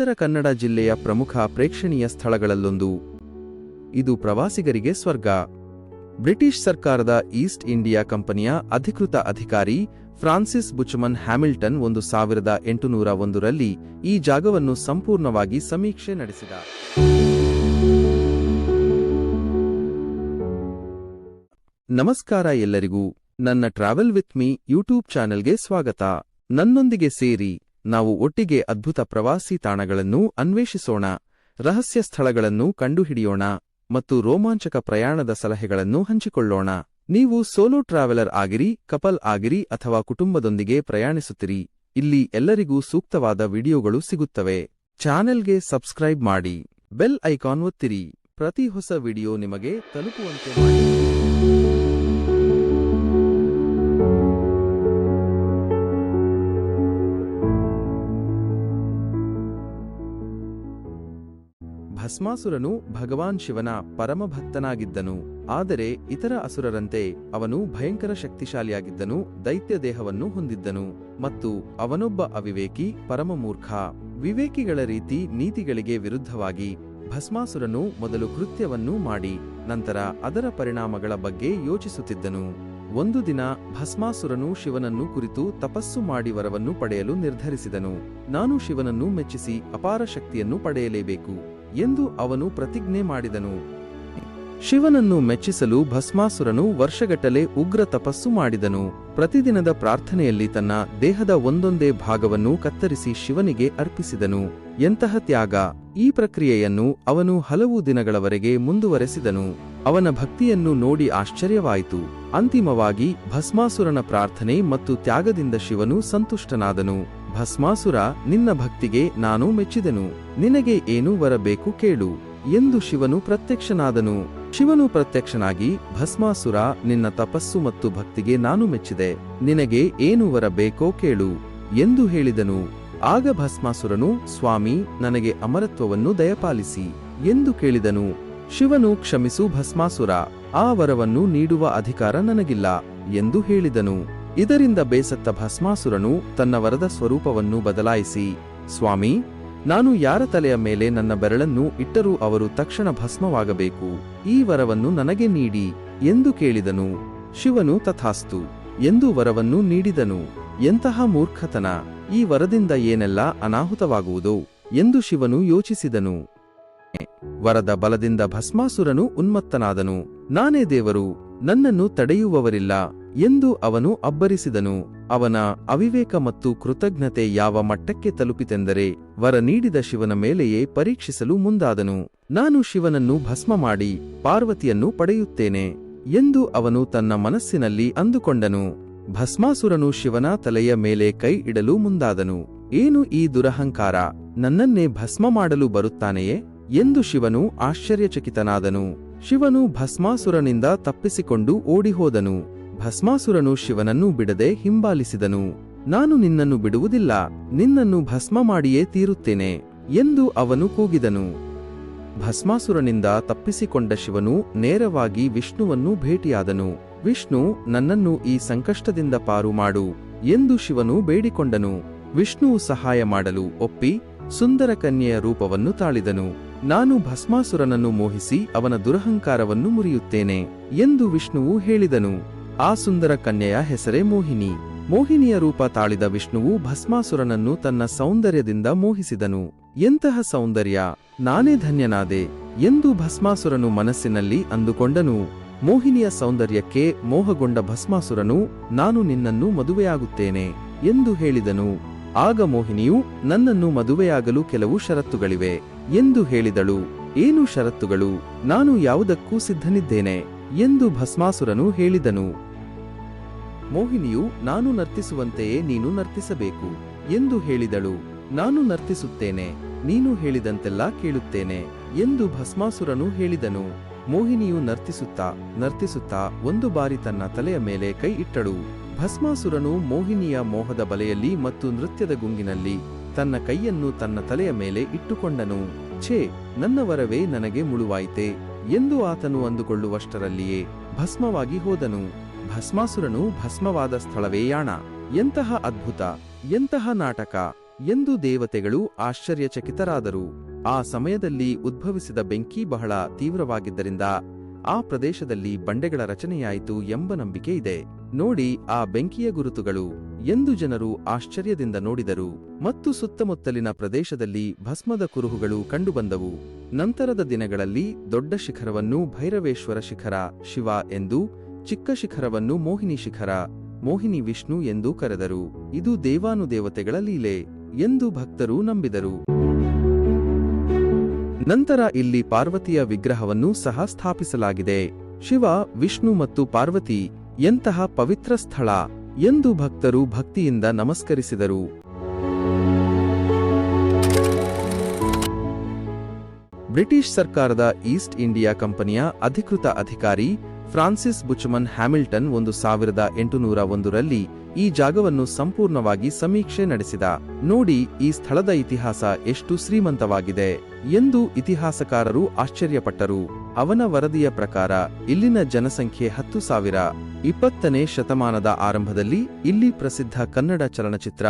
ಉತ್ತರ ಕನ್ನಡ ಜಿಲ್ಲೆಯ ಪ್ರಮುಖ ಪ್ರೇಕ್ಷಣೀಯ ಸ್ಥಳಗಳಲ್ಲೊಂದು. ಇದು ಪ್ರವಾಸಿಗರಿಗೆ ಸ್ವರ್ಗ. ಬ್ರಿಟಿಷ್ ಸರ್ಕಾರದ ಈಸ್ಟ್ ಇಂಡಿಯಾ ಕಂಪನಿಯ ಅಧಿಕೃತ ಅಧಿಕಾರಿ ಫ್ರಾನ್ಸಿಸ್ ಬುಚಮನ್ ಹ್ಯಾಮಿಲ್ಟನ್ ಒಂದು ಸಾವಿರದ ಎಂಟುನೂರ ಒಂದರಲ್ಲಿ ಈ ಜಾಗವನ್ನು ಸಂಪೂರ್ಣವಾಗಿ ಸಮೀಕ್ಷೆ ನಡೆಸಿದ. ನಮಸ್ಕಾರ ಎಲ್ಲರಿಗೂ. ನನ್ನ ಟ್ರಾವೆಲ್ ವಿತ್ ಮೀ ಯೂಟ್ಯೂಬ್ ಚಾನೆಲ್ಗೆ ಸ್ವಾಗತ. ನನ್ನೊಂದಿಗೆ ಸೇರಿ. ನಾವು ಒಟ್ಟಿಗೆ ಅದ್ಭುತ ಪ್ರವಾಸಿ ತಾಣಗಳನ್ನು ಅನ್ವೇಷಿಸೋಣ, ರಹಸ್ಯ ಸ್ಥಳಗಳನ್ನು ಕಂಡುಹಿಡಿಯೋಣ ಮತ್ತು ರೋಮಾಂಚಕ ಪ್ರಯಾಣದ ಸಲಹೆಗಳನ್ನು ಹಂಚಿಕೊಳ್ಳೋಣ. ನೀವು ಸೋಲೋ ಟ್ರಾವೆಲರ್ ಆಗಿರಿ, ಕಪಲ್ ಆಗಿರಿ ಅಥವಾ ಕುಟುಂಬದೊಂದಿಗೆ ಪ್ರಯಾಣಿಸುತ್ತಿರಿ, ಇಲ್ಲಿ ಎಲ್ಲರಿಗೂ ಸೂಕ್ತವಾದ ವಿಡಿಯೋಗಳು ಸಿಗುತ್ತವೆ. ಚಾನೆಲ್ಗೆ ಸಬ್ಸ್ಕ್ರೈಬ್ ಮಾಡಿ, ಬೆಲ್ ಐಕಾನ್ ಒತ್ತಿರಿ. ಪ್ರತಿ ಹೊಸ ವಿಡಿಯೋ ನಿಮಗೆ ತಲುಪುವಂತೆ ಮಾಡಿ. ಭಸ್ಮಾಸುರನು ಭಗವಾನ್ ಶಿವನ ಪರಮಭಕ್ತನಾಗಿದ್ದನು. ಆದರೆ ಇತರ ಅಸುರರಂತೆ ಅವನು ಭಯಂಕರ ಶಕ್ತಿಶಾಲಿಯಾಗಿದ್ದನು, ದೈತ್ಯ ದೇಹವನ್ನು ಹೊಂದಿದ್ದನು ಮತ್ತು ಅವನೊಬ್ಬ ಅವಿವೇಕಿ ಪರಮಮೂರ್ಖ. ವಿವೇಕಿಗಳ ರೀತಿ ನೀತಿಗಳಿಗೆ ವಿರುದ್ಧವಾಗಿ ಭಸ್ಮಾಸುರನು ಮೊದಲು ಕೃತ್ಯವನ್ನು ಮಾಡಿ, ನಂತರ ಅದರ ಪರಿಣಾಮಗಳ ಬಗ್ಗೆ ಯೋಚಿಸುತ್ತಿದ್ದನು. ಒಂದು ದಿನ ಭಸ್ಮಾಸುರನು ಶಿವನನ್ನು ಕುರಿತು ತಪಸ್ಸು ಮಾಡಿ ವರವನ್ನು ಪಡೆಯಲು ನಿರ್ಧರಿಸಿದನು. ನಾನು ಶಿವನನ್ನು ಮೆಚ್ಚಿಸಿ ಅಪಾರ ಶಕ್ತಿಯನ್ನು ಪಡೆಯಲೇಬೇಕು. ಎಂದು ಅವನು ಪ್ರತಿಜ್ಞೆ ಮಾಡಿದನು. ಶಿವನನ್ನು ಮೆಚ್ಚಿಸಲು ಭಸ್ಮಾಸುರನು ವರ್ಷಗಟ್ಟಲೆ ಉಗ್ರ ತಪಸ್ಸು ಮಾಡಿದನು. ಪ್ರತಿದಿನದ ಪ್ರಾರ್ಥನೆಯಲ್ಲಿ ತನ್ನ ದೇಹದ ಒಂದೊಂದೇ ಭಾಗವನ್ನು ಕತ್ತರಿಸಿ ಶಿವನಿಗೆ ಅರ್ಪಿಸಿದನು. ಎಂತಹ ತ್ಯಾಗ. ಈ ಪ್ರಕ್ರಿಯೆಯನ್ನು ಅವನು ಹಲವು ದಿನಗಳವರೆಗೆ ಮುಂದುವರೆಸಿದನು. ಅವನ ಭಕ್ತಿಯನ್ನು ನೋಡಿ ಆಶ್ಚರ್ಯವಾಯಿತು. ಅಂತಿಮವಾಗಿ ಭಸ್ಮಾಸುರನ ಪ್ರಾರ್ಥನೆ ಮತ್ತು ತ್ಯಾಗದಿಂದ ಶಿವನು ಸಂತುಷ್ಟನಾದನು. ಭಸ್ಮಾಸುರ, ನಿನ್ನ ಭಕ್ತಿಗೆ ನಾನು ಮೆಚ್ಚಿದನು. ನಿನಗೆ ಏನು ಬರಬೇಕು ಕೇಳು ಎಂದು ಶಿವನು ಪ್ರತ್ಯಕ್ಷನಾದನು. ಶಿವನು ಪ್ರತ್ಯಕ್ಷನಾಗಿ, ಭಸ್ಮಾಸುರ, ನಿನ್ನ ತಪಸ್ಸು ಮತ್ತು ಭಕ್ತಿಗೆ ನಾನು ಮೆಚ್ಚಿದೆ. ನಿನಗೆ ಏನು ವರ ಬೇಕೋ ಕೇಳು ಎಂದು ಹೇಳಿದನು. ಆಗ ಭಸ್ಮಾಸುರನು, ಸ್ವಾಮಿ, ನನಗೆ ಅಮರತ್ವವನ್ನು ದಯಪಾಲಿಸಿ ಎಂದು ಕೇಳಿದನು. ಶಿವನು ಕ್ಷಮಿಸು ಭಸ್ಮಾಸುರ, ಆ ವರವನ್ನು ನೀಡುವ ಅಧಿಕಾರ ನನಗಿಲ್ಲ ಎಂದು ಹೇಳಿದನು. ಇದರಿಂದ ಬೇಸತ್ತ ಭಸ್ಮಾಸುರನು ತನ್ನ ವರದ ಸ್ವರೂಪವನ್ನು ಬದಲಾಯಿಸಿ, ಸ್ವಾಮಿ, ನಾನು ಯಾರ ತಲೆಯ ಮೇಲೆ ನನ್ನ ಬೆರಳನ್ನು ಇಟ್ಟರೂ ಅವರು ತಕ್ಷಣ ಭಸ್ಮವಾಗಬೇಕು, ಈ ವರವನ್ನು ನನಗೆ ನೀಡಿ ಎಂದು ಕೇಳಿದನು. ಶಿವನು ತಥಾಸ್ತು, ಎಂದು ವರವನ್ನು ನೀಡಿದನು, ಎಂತಹ ಮೂರ್ಖತನ, ಈ ವರದಿಂದ ಏನೆಲ್ಲ ಅನಾಹುತವಾಗುವುದು? ಎಂದು ಶಿವನು ಯೋಚಿಸಿದನು. ವರದ ಬಲದಿಂದ ಭಸ್ಮಾಸುರನು ಉನ್ಮತ್ತನಾದನು. ನಾನೇ ದೇವರು, ನನ್ನನ್ನು ತಡೆಯುವವರಿಲ್ಲ ಎಂದು ಅವನು ಅಬ್ಬರಿಸಿದನು. ಅವನ ಅವಿವೇಕ ಮತ್ತು ಕೃತಜ್ಞತೆ ಯಾವ ಮಟ್ಟಕ್ಕೆ ತಲುಪಿತೆಂದರೆ ವರ ನೀಡಿದ ಶಿವನ ಮೇಲೆಯೇ ಪರೀಕ್ಷಿಸಲು ಮುಂದಾದನು. ನಾನು ಶಿವನನ್ನು ಭಸ್ಮ ಮಾಡಿ ಪಾರ್ವತಿಯನ್ನು ಪಡೆಯುತ್ತೇನೆ ಎಂದು ಅವನು ತನ್ನ ಮನಸ್ಸಿನಲ್ಲಿ ಅಂದುಕೊಂಡನು. ಭಸ್ಮಾಸುರನು ಶಿವನ ತಲೆಯ ಮೇಲೆ ಕೈ ಇಡಲು ಮುಂದಾದನು. ಏನು ಈ ದುರಹಂಕಾರ? ನನ್ನನ್ನೇ ಭಸ್ಮ ಮಾಡಲು ಬರುತ್ತಾನೆಯೇ? ಎಂದು ಶಿವನು ಆಶ್ಚರ್ಯಚಕಿತನಾದನು. ಶಿವನು ಭಸ್ಮಾಸುರನಿಂದ ತಪ್ಪಿಸಿಕೊಂಡು ಓಡಿಹೋದನು. ಭಸ್ಮಾಸುರನು ಶಿವನನ್ನು ಬಿಡದೆ ಹಿಂಬಾಲಿಸಿದನು. ನಾನು ನಿನ್ನನ್ನು ಬಿಡುವುದಿಲ್ಲ. ನಿನ್ನನ್ನು ಭಸ್ಮ ಮಾಡಿಯೇ ತೀರುತ್ತೇನೆ ಎಂದು ಅವನು ಕೂಗಿದನು. ಭಸ್ಮಾಸುರನಿಂದ ತಪ್ಪಿಸಿಕೊಂಡ ಶಿವನು ನೇರವಾಗಿ ವಿಷ್ಣುವನ್ನು ಭೇಟಿಯಾದನು. ವಿಷ್ಣು, ನನ್ನನ್ನು ಈ ಸಂಕಷ್ಟದಿಂದ ಪಾರು ಮಾಡು ಎಂದು ಶಿವನು ಬೇಡಿಕೊಂಡನು. ವಿಷ್ಣುವು ಸಹಾಯ ಮಾಡಲು ಒಪ್ಪಿ ಸುಂದರ ಕನ್ಯೆಯ ರೂಪವನ್ನು ತಾಳಿದನು. ನಾನು ಭಸ್ಮಾಸುರನನ್ನು ಮೋಹಿಸಿ ಅವನ ದುರಹಂಕಾರವನ್ನು ಮುರಿಯುತ್ತೇನೆ ಎಂದು ವಿಷ್ಣುವು ಹೇಳಿದನು. ಆ ಸುಂದರ ಕನ್ಯೆಯ ಹೆಸರೇ ಮೋಹಿನಿ. ಮೋಹಿನಿಯ ರೂಪ ತಾಳಿದ ವಿಷ್ಣುವು ಭಸ್ಮಾಸುರನನ್ನು ತನ್ನ ಸೌಂದರ್ಯದಿಂದ ಮೋಹಿಸಿದನು. ಎಂತಹ ಸೌಂದರ್ಯ? ನಾನೇ ಧನ್ಯನಾದೆ ಎಂದು ಭಸ್ಮಾಸುರನು ಮನಸ್ಸಿನಲ್ಲಿ ಅಂದುಕೊಂಡನು. ಮೋಹಿನಿಯ ಸೌಂದರ್ಯಕ್ಕೆ ಮೋಹಗೊಂಡ ಭಸ್ಮಾಸುರನು, ನಾನು ನಿನ್ನನ್ನು ಮದುವೆಯಾಗುತ್ತೇನೆ ಎಂದು ಹೇಳಿದನು. ಆಗ ಮೋಹಿನಿಯು, ನನ್ನನ್ನು ಮದುವೆಯಾಗಲು ಕೆಲವು ಷರತ್ತುಗಳಿವೆ ಎಂದು ಹೇಳಿದಳು. ಏನು ಷರತ್ತುಗಳು? ನಾನು ಯಾವುದಕ್ಕೂ ಸಿದ್ಧನಿದ್ದೇನೆ ಎಂದು ಭಸ್ಮಾಸುರನು ಹೇಳಿದನು. ಮೋಹಿನಿಯು, ನಾನು ನರ್ತಿಸುವಂತೆಯೇ ನೀನು ನರ್ತಿಸಬೇಕು ಎಂದು ಹೇಳಿದಳು. ನಾನು ನರ್ತಿಸುತ್ತೇನೆ, ನೀನು ಹೇಳಿದಂತೆಲ್ಲ ಕೇಳುತ್ತೇನೆ ಎಂದು ಭಸ್ಮಾಸುರನು ಹೇಳಿದನು. ಮೋಹಿನಿಯು ನರ್ತಿಸುತ್ತಾ ನರ್ತಿಸುತ್ತಾ ಒಂದು ಬಾರಿ ತನ್ನ ತಲೆಯ ಮೇಲೆ ಕೈ ಇಟ್ಟಳು. ಭಸ್ಮಾಸುರನು ಮೋಹಿನಿಯ ಮೋಹದ ಬಲೆಯಲ್ಲಿ ಮತ್ತು ನೃತ್ಯದ ಗುಂಗಿನಲ್ಲಿ ತನ್ನ ಕೈಯನ್ನು ತನ್ನ ತಲೆಯ ಮೇಲೆ ಇಟ್ಟುಕೊಂಡನು. ಛೇ, ನನ್ನ ವರವೇ ನನಗೆ ಮುಳುವಾಯಿತೆ ಎಂದು ಆತನು ಅಂದುಕೊಳ್ಳುವಷ್ಟರಲ್ಲಿಯೇ ಭಸ್ಮವಾಗಿ ಹೋದನು. ಭಸ್ಮಾಸುರನು ಭಸ್ಮವಾದ ಸ್ಥಳವೇ ಯಾಣ, ಎಂತಹ ಅದ್ಭುತ, ಎಂತಹ ನಾಟಕ ಎಂದು ದೇವತೆಗಳು ಆಶ್ಚರ್ಯಚಕಿತರಾದರು. ಆ ಸಮಯದಲ್ಲಿ ಉದ್ಭವಿಸಿದ ಬೆಂಕಿ ಬಹಳ ತೀವ್ರವಾಗಿದ್ದರಿಂದ ಆ ಪ್ರದೇಶದಲ್ಲಿ ಬಂಡೆಗಳ ರಚನೆಯಾಯಿತು ಎಂಬ ನಂಬಿಕೆ ಇದೆ. ನೋಡಿ ಆ ಬೆಂಕಿಯ ಗುರುತುಗಳು. ಎಂದು ಜನರು ಆಶ್ಚರ್ಯದಿಂದ ನೋಡಿದರು. ಮತ್ತು ಸುತ್ತಮುತ್ತಲಿನ ಪ್ರದೇಶದಲ್ಲಿ ಭಸ್ಮದ ಕುರುಹುಗಳು ಕಂಡುಬಂದವು. ನಂತರದ ದಿನಗಳಲ್ಲಿ ದೊಡ್ಡ ಶಿಖರವನ್ನು ಭೈರವೇಶ್ವರ ಶಿಖರ, ಶಿವ ಎಂದು, ಚಿಕ್ಕ ಶಿಖರವನ್ನು ಮೋಹಿನಿ ಶಿಖರ, ಮೋಹಿನಿ ವಿಷ್ಣು ಎಂದು ಕರೆದರು. ಇದು ದೇವಾನುದೇವತೆಗಳ ಲೀಲೆ ಎಂದು ಭಕ್ತರು ನಂಬಿದರು. ನಂತರ ಇಲ್ಲಿ ಪಾರ್ವತಿಯ ವಿಗ್ರಹವನ್ನು ಸಹ ಸ್ಥಾಪಿಸಲಾಗಿದೆ. ಶಿವ, ವಿಷ್ಣು ಮತ್ತು ಪಾರ್ವತಿ, ಎಂತಹ ಪವಿತ್ರ ಸ್ಥಳ ಎಂದು ಭಕ್ತರು ಭಕ್ತಿಯಿಂದ ನಮಸ್ಕರಿಸಿದರು. ಬ್ರಿಟಿಷ್ ಸರ್ಕಾರದ ಈಸ್ಟ್ ಇಂಡಿಯಾ ಕಂಪನಿಯ ಅಧಿಕೃತ ಅಧಿಕಾರಿ ಫ್ರಾನ್ಸಿಸ್ ಬುಚ್ಮನ್ ಹ್ಯಾಮಿಲ್ಟನ್ ಒಂದು ಸಾವಿರದ ಎಂಟುನೂರ ಒಂದರಲ್ಲಿ ಈ ಜಾಗವನ್ನು ಸಂಪೂರ್ಣವಾಗಿ ಸಮೀಕ್ಷೆ ನಡೆಸಿದ. ನೋಡಿ, ಈ ಸ್ಥಳದ ಇತಿಹಾಸ ಎಷ್ಟು ಶ್ರೀಮಂತವಾಗಿದೆ ಎಂದು ಇತಿಹಾಸಕಾರರು ಆಶ್ಚರ್ಯಪಟ್ಟರು. ಅವನ ವರದಿಯ ಪ್ರಕಾರ, ಇಲ್ಲಿನ ಜನಸಂಖ್ಯೆ ಹತ್ತು ಸಾವಿರ. ಇಪ್ಪತ್ತನೇ ಶತಮಾನದ ಆರಂಭದಲ್ಲಿ ಇಲ್ಲಿ ಪ್ರಸಿದ್ಧ ಕನ್ನಡ ಚಲನಚಿತ್ರ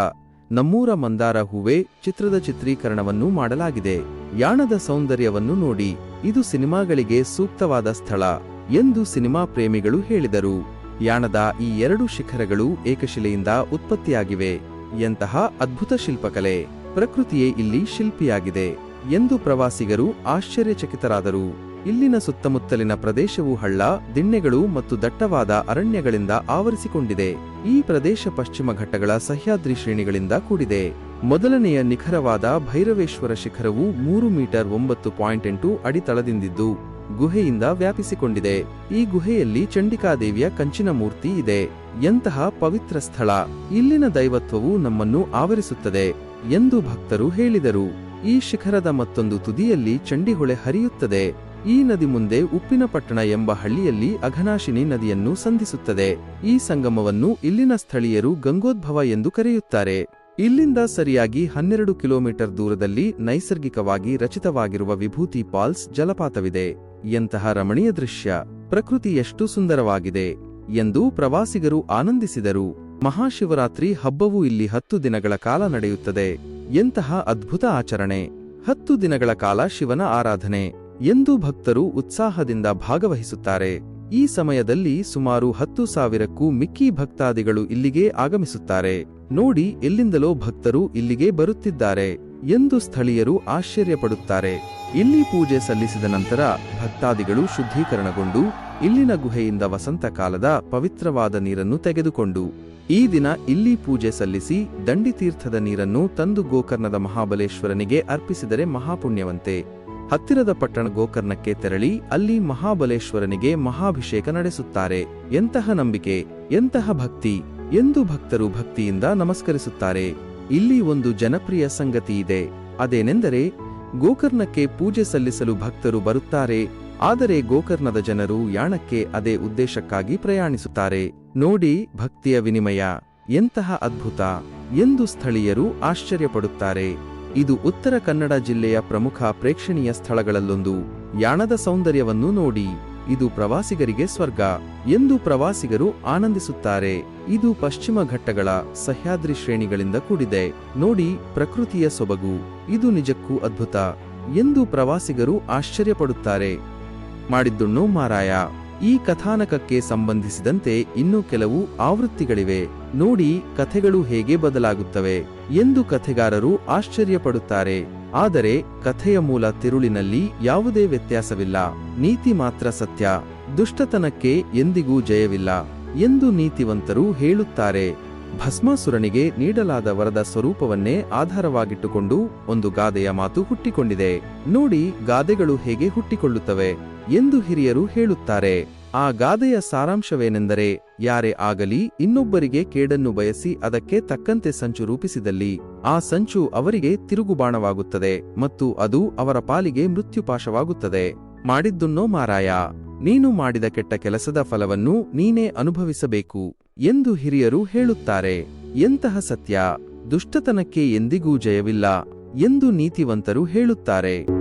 ನಮ್ಮೂರ ಮಂದಾರ ಹೂವೆ ಚಿತ್ರದ ಚಿತ್ರೀಕರಣವನ್ನು ಮಾಡಲಾಗಿದೆ. ಯಾಣದ ಸೌಂದರ್ಯವನ್ನು ನೋಡಿ, ಇದು ಸಿನಿಮಾಗಳಿಗೆ ಸೂಕ್ತವಾದ ಸ್ಥಳ. ಎಂದು ಸಿನಿಮಾ ಪ್ರೇಮಿಗಳು ಹೇಳಿದರು. ಯಾಣದ ಈ ಎರಡು ಶಿಖರಗಳು ಏಕಶಿಲೆಯಿಂದ ಉತ್ಪತ್ತಿಯಾಗಿವೆ. ಎಂತಹ ಅದ್ಭುತ ಶಿಲ್ಪಕಲೆ ಪ್ರಕೃತಿಯೇ ಇಲ್ಲಿ ಶಿಲ್ಪಿಯಾಗಿದೆ ಎಂದು ಪ್ರವಾಸಿಗರು ಆಶ್ಚರ್ಯಚಕಿತರಾದರು. ಇಲ್ಲಿನ ಸುತ್ತಮುತ್ತಲಿನ ಪ್ರದೇಶವು ಹಳ್ಳ, ದಿಣ್ಣೆಗಳು ಮತ್ತು ದಟ್ಟವಾದ ಅರಣ್ಯಗಳಿಂದ ಆವರಿಸಿಕೊಂಡಿದೆ. ಈ ಪ್ರದೇಶ ಪಶ್ಚಿಮ ಘಟ್ಟಗಳ ಸಹ್ಯಾದ್ರಿ ಶ್ರೇಣಿಗಳಿಂದ ಕೂಡಿದೆ. ಮೊದಲನೆಯ ನಿಖರವಾದ ಭೈರವೇಶ್ವರ ಶಿಖರವು ಮೂರು ಮೀಟರ್ ಒಂಬತ್ತು ಪಾಯಿಂಟ್ ಎಂಟು ಅಡಿ ತಳದಿಂದಿದ್ದು ಗುಹೆಯಿಂದ ವ್ಯಾಪಿಸಿಕೊಂಡಿದೆ. ಈ ಗುಹೆಯಲ್ಲಿ ಚಂಡಿಕಾದೇವಿಯ ಕಂಚಿನ ಮೂರ್ತಿ ಇದೆ. ಎಂತಹ ಪವಿತ್ರ ಸ್ಥಳ. ಇಲ್ಲಿನ ದೈವತ್ವವು ನಮ್ಮನ್ನು ಆವರಿಸುತ್ತದೆ ಎಂದು ಭಕ್ತರು ಹೇಳಿದರು. ಈ ಶಿಖರದ ಮತ್ತೊಂದು ತುದಿಯಲ್ಲಿ ಚಂಡಿಹೊಳೆ ಹರಿಯುತ್ತದೆ. ಈ ನದಿ ಮುಂದೆ ಉಪ್ಪಿನಪಟ್ಟಣ ಎಂಬ ಹಳ್ಳಿಯಲ್ಲಿ ಅಘನಾಶಿನಿ ನದಿಯನ್ನು ಸಂಧಿಸುತ್ತದೆ. ಈ ಸಂಗಮವನ್ನು ಇಲ್ಲಿನ ಸ್ಥಳೀಯರು ಗಂಗೋದ್ಭವ ಎಂದು ಕರೆಯುತ್ತಾರೆ. ಇಲ್ಲಿಂದ ಸರಿಯಾಗಿ ಹನ್ನೆರಡು ಕಿಲೋಮೀಟರ್ ದೂರದಲ್ಲಿ ನೈಸರ್ಗಿಕವಾಗಿ ರಚಿತವಾಗಿರುವ ವಿಭೂತಿ ಪಾಲ್ಸ್ ಜಲಪಾತವಿದೆ. ಎಂತಹ ರಮಣೀಯ ದೃಶ್ಯ ಪ್ರಕೃತಿ ಎಷ್ಟು ಸುಂದರವಾಗಿದೆ ಎಂದು ಪ್ರವಾಸಿಗರು ಆನಂದಿಸಿದರು. ಮಹಾಶಿವರಾತ್ರಿ ಹಬ್ಬವು ಇಲ್ಲಿ ಹತ್ತು ದಿನಗಳ ಕಾಲ ನಡೆಯುತ್ತದೆ. ಎಂತಹ ಅದ್ಭುತ ಆಚರಣೆ. ಹತ್ತು ದಿನಗಳ ಕಾಲ ಶಿವನ ಆರಾಧನೆ ಎಂದು ಭಕ್ತರು ಉತ್ಸಾಹದಿಂದ ಭಾಗವಹಿಸುತ್ತಾರೆ. ಈ ಸಮಯದಲ್ಲಿ ಸುಮಾರು ಹತ್ತು ಸಾವಿರಕ್ಕೂ ಮಿಕ್ಕಿ ಭಕ್ತಾದಿಗಳು ಇಲ್ಲಿಗೆ ಆಗಮಿಸುತ್ತಾರೆ. ನೋಡಿ, ಎಲ್ಲಿಂದಲೋ ಭಕ್ತರು ಇಲ್ಲಿಗೆ ಬರುತ್ತಿದ್ದಾರೆ. ಎಂದು ಸ್ಥಳೀಯರು ಆಶ್ಚರ್ಯಪಡುತ್ತಾರೆ. ಇಲ್ಲಿ ಪೂಜೆ ಸಲ್ಲಿಸಿದ ನಂತರ ಭಕ್ತಾದಿಗಳು ಶುದ್ಧೀಕರಣಗೊಂಡು ಇಲ್ಲಿನ ಗುಹೆಯಿಂದ ವಸಂತ ಕಾಲದ ಪವಿತ್ರವಾದ ನೀರನ್ನು ತೆಗೆದುಕೊಂಡು, ಈ ದಿನ ಇಲ್ಲಿ ಪೂಜೆ ಸಲ್ಲಿಸಿ ದಂಡಿತೀರ್ಥದ ನೀರನ್ನು ತಂದು ಗೋಕರ್ಣದ ಮಹಾಬಲೇಶ್ವರನಿಗೆ ಅರ್ಪಿಸಿದರೆ ಮಹಾಪುಣ್ಯವಂತೆ. ಹತ್ತಿರದ ಪಟ್ಟಣ ಗೋಕರ್ಣಕ್ಕೆ ತೆರಳಿ ಅಲ್ಲಿ ಮಹಾಬಲೇಶ್ವರನಿಗೆ ಮಹಾಭಿಷೇಕ ನಡೆಸುತ್ತಾರೆ. ಎಂತಹ ನಂಬಿಕೆ, ಎಂತಹ ಭಕ್ತಿ, ಎಂದು ಭಕ್ತರು ಭಕ್ತಿಯಿಂದ ನಮಸ್ಕರಿಸುತ್ತಾರೆ. ಇಲ್ಲಿ ಒಂದು ಜನಪ್ರಿಯ ಸಂಗತಿ ಇದೆ. ಅದೇನೆಂದರೆ, ಗೋಕರ್ಣಕ್ಕೆ ಪೂಜೆ ಸಲ್ಲಿಸಲು ಭಕ್ತರು ಬರುತ್ತಾರೆ, ಆದರೆ ಗೋಕರ್ಣದ ಜನರು ಯಾಣಕ್ಕೆ ಅದೇ ಉದ್ದೇಶಕ್ಕಾಗಿ ಪ್ರಯಾಣಿಸುತ್ತಾರೆ. ನೋಡಿ, ಭಕ್ತಿಯ ವಿನಿಮಯ. ಎಂತಹ ಅದ್ಭುತ. ಎಂದು ಸ್ಥಳೀಯರು ಆಶ್ಚರ್ಯಪಡುತ್ತಾರೆ. ಇದು ಉತ್ತರ ಕನ್ನಡ ಜಿಲ್ಲೆಯ ಪ್ರಮುಖ ಪ್ರೇಕ್ಷಣೀಯ ಸ್ಥಳಗಳಲ್ಲೊಂದು. ಯಾಣದ ಸೌಂದರ್ಯವನ್ನು ನೋಡಿ. ಇದು ಪ್ರವಾಸಿಗರಿಗೆ ಸ್ವರ್ಗ ಎಂದು ಪ್ರವಾಸಿಗರು ಆನಂದಿಸುತ್ತಾರೆ. ಇದು ಪಶ್ಚಿಮ ಘಟ್ಟಗಳ ಸಹ್ಯಾದ್ರಿ ಶ್ರೇಣಿಗಳಿಂದ ಕೂಡಿದೆ. ನೋಡಿ ಪ್ರಕೃತಿಯ ಸೊಬಗು. ಇದು ನಿಜಕ್ಕೂ ಅದ್ಭುತ ಎಂದು ಪ್ರವಾಸಿಗರು ಆಶ್ಚರ್ಯಪಡುತ್ತಾರೆ. ಮಾಡಿದ್ದುಣ್ಣು ಮಾರಾಯ. ಈ ಕಥಾನಕಕ್ಕೆ ಸಂಬಂಧಿಸಿದಂತೆ ಇನ್ನೂ ಕೆಲವು ಆವೃತ್ತಿಗಳಿವೆ. ನೋಡಿ ಕಥೆಗಳು ಹೇಗೆ ಬದಲಾಗುತ್ತವೆ ಎಂದು ಕಥೆಗಾರರು ಆಶ್ಚರ್ಯಪಡುತ್ತಾರೆ. ಆದರೆ ಕಥೆಯ ಮೂಲ ತಿರುಳಿನಲ್ಲಿ ಯಾವುದೇ ವ್ಯತ್ಯಾಸವಿಲ್ಲ. ನೀತಿ ಮಾತ್ರ ಸತ್ಯ. ದುಷ್ಟತನಕ್ಕೆ ಎಂದಿಗೂ ಜಯವಿಲ್ಲ ಎಂದು ನೀತಿವಂತರು ಹೇಳುತ್ತಾರೆ. ಭಸ್ಮಾಸುರನಿಗೆ ನೀಡಲಾದ ವರದ ಸ್ವರೂಪವನ್ನೇ ಆಧಾರವಾಗಿಟ್ಟುಕೊಂಡು ಒಂದು ಗಾದೆಯ ಮಾತು ಹುಟ್ಟಿಕೊಂಡಿದೆ. ನೋಡಿ ಗಾದೆಗಳು ಹೇಗೆ ಹುಟ್ಟಿಕೊಳ್ಳುತ್ತವೆ ಎಂದು ಹಿರಿಯರು ಹೇಳುತ್ತಾರೆ. ಆ ಗಾದೆಯ ಸಾರಾಂಶವೇನೆಂದರೆ, ಯಾರೇ ಆಗಲಿ ಇನ್ನೊಬ್ಬರಿಗೆ ಕೇಡನ್ನು ಬಯಸಿ ಅದಕ್ಕೆ ತಕ್ಕಂತೆ ಸಂಚು ರೂಪಿಸಿದಲ್ಲಿ, ಆ ಸಂಚು ಅವರಿಗೆ ತಿರುಗುಬಾಣವಾಗುತ್ತದೆ ಮತ್ತು ಅದು ಅವರ ಪಾಲಿಗೆ ಮೃತ್ಯುಪಾಶವಾಗುತ್ತದೆ. ಮಾಡಿದ್ದುನ್ನೋ ಮಾರಾಯ. ನೀನು ಮಾಡಿದ ಕೆಟ್ಟ ಕೆಲಸದ ಫಲವನ್ನು ನೀನೇ ಅನುಭವಿಸಬೇಕು ಎಂದು ಹಿರಿಯರು ಹೇಳುತ್ತಾರೆ. ಎಂತಹ ಸತ್ಯ. ದುಷ್ಟತನಕ್ಕೆ ಎಂದಿಗೂ ಜಯವಿಲ್ಲ ಎಂದು ನೀತಿವಂತರು ಹೇಳುತ್ತಾರೆ.